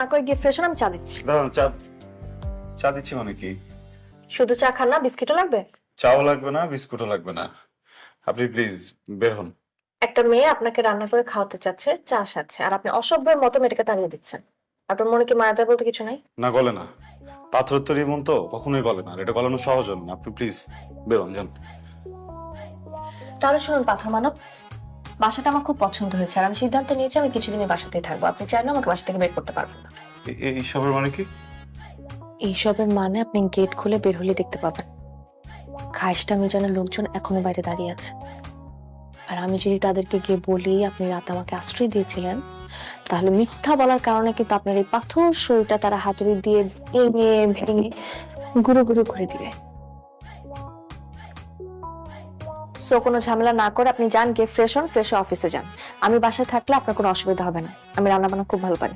না করে গিয়ে ফ্রেশ হন আমি চা দিচ্ছি। দাঁড়ান চা চা দিচ্ছি মানে কি? শুধু চা খান না বিস্কিটও লাগবে? চাও লাগবে না বিস্কুটও লাগবে না। আপনি প্লিজ বের হন। একটা মেয়ে আপনাকে রান্না করে খাওয়াতে চাচ্ছে চা সাচ্ছে আর আপনি অসভ্যের মতো মেয়েটাকে তাড়িয়ে দিচ্ছেন। আপনার মনে কি মায়াদার বলতে কিছু নাই? না গলে না। পাথর তৈরি মন তো কখনোই গলে না আর এটা গলানো সহজ না। আপনি প্লিজ বেরোন যান। তাহলে শুনুন পাথর মানব। বাসাটা আমার খুব পছন্দ হয়েছে আর আমি সিদ্ধান্ত নিয়েছি আমি কিছুদিন এই বাসাতেই থাকব। আপনি চাইলে আমাকে বাসা থেকে বের করতে পারবেন না। এইসবের মানে কি? এইসবের মানে আপনি গেট খুলে বের হলে দেখতে পাবেন। খাইশটা মিজানের লোকজন এখনও বাইরে দাঁড়িয়ে আছে। আর আমি যদি তাদেরকে গিয়ে বলি আপনি রাত আমাকে আশ্রয় দিয়েছিলেন তাহলে মিথ্যা বলার কারণে কিন্তু আপনার এই পাথর শরীরটা তারা হাতুড়ি দিয়ে ভেঙে ভেঙে গুঁড়ো গুঁড়ো করে দিবে। সো কোনো ঝামেলা না করে আপনি যান গিয়ে ফ্রেশ হন ফ্রেশ অফিসে যান। আমি বাসায় থাকলে আপনার কোনো অসুবিধা হবে না। আমি রান্না বান্না খুব ভালো পারি।